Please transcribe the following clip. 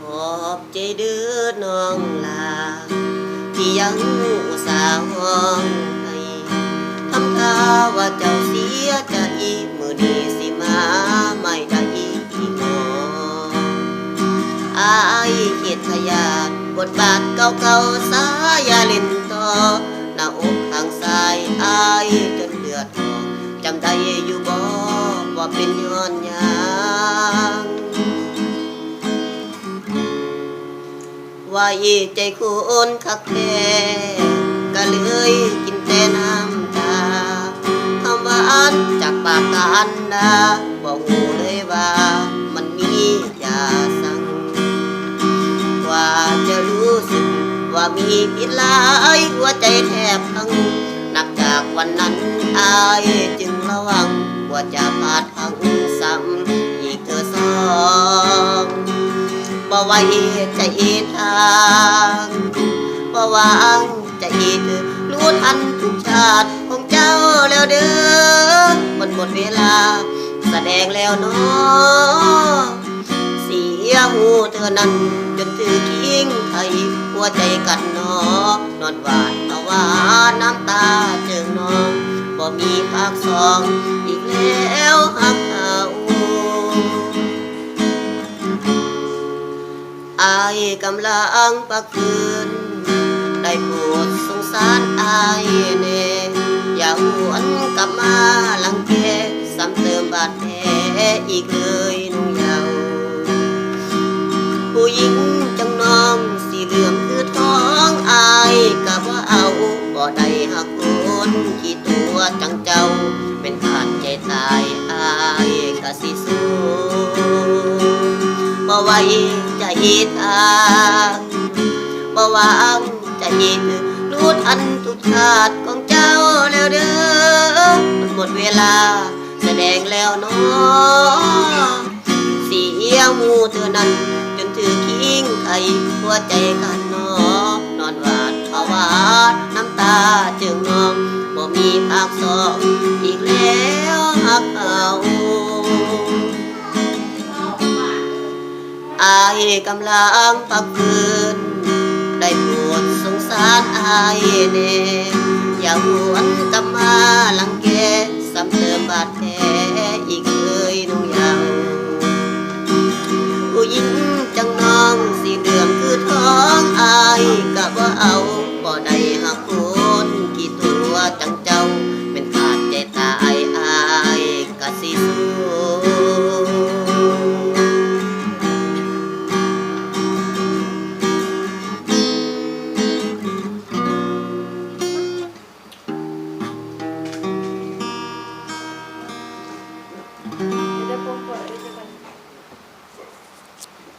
ขอบใจเดือน้องลา ที่ยังอุตส่าห์ห้องให้ทำท่าว่าเจ้าเสียใจมือนี้สิมาไม่ได้อีกหนออายเขียดขยาดบทบาทเก่าๆสายาเล่นต่อหน้าอกข้างซ้ายอายจนเลือด ออกจำได้อยู่บ่ว่าเป็นย้อนหยังว่าอีใจคุณคักแท้ก็เลยกินแต่น้ำตาคำว่าอันจากปากกาอันดาบอกหูเลยว่ามันมียาสั่งว่าจะรู้สึกว่ามีพิษลายหัวใจแทบพัง นับจากวันนั้นอายจึงระวังว่าจะพลาดพังซ้ำอีกเธอสองบ่ไหวใจทางบ่วางใจเธอรู้ทันทุกชาติของเจ้าแล้วเด้อมันหมดเวลาแสดงแล้วเนาะเสียหูเธอนั้นจนถือทิ้งไขหัวใจกัดหนอนอนหวาดภาวาน้ำตา บ่มีภาคสอง อีกแล้วหักเขาอายกำลังปักคืน ได้โปรดสงสารอายแน่อย่าหวนกลับมาหลังแกซ้ำเติมบาดแผลอีกเลยนุ่งเยาวผู้หญิงจังน้องสีเหลืองคือท้องอายกับว่าเอาบ่ได้หักคนที่ตัว จังเจ้า เป็นขาดใจตายอายก็สิสู้บ่ไวใจทางบ่วางใจถือรู้ทันทุกชาติของเจ้าแล้วเด้อมันหมดเวลาแสดงแล้วเนาะเสียหูเธอนั้น จนถือคิงไขหัวใจกันนอนนอนหวาดภาวาน้ำตาจึง องบ่มีภาคสองอีกแล้วหักเอาอายกำลังพักคืนได้โปรดสงสารอายแน่อย่าหวนกลับมาหลังแกซ้ำเติมบาดแผลอีกเลยนุ่งยาวผู้หญิงจังน้องสีเหลืองคือท้องอายกะว่าเอา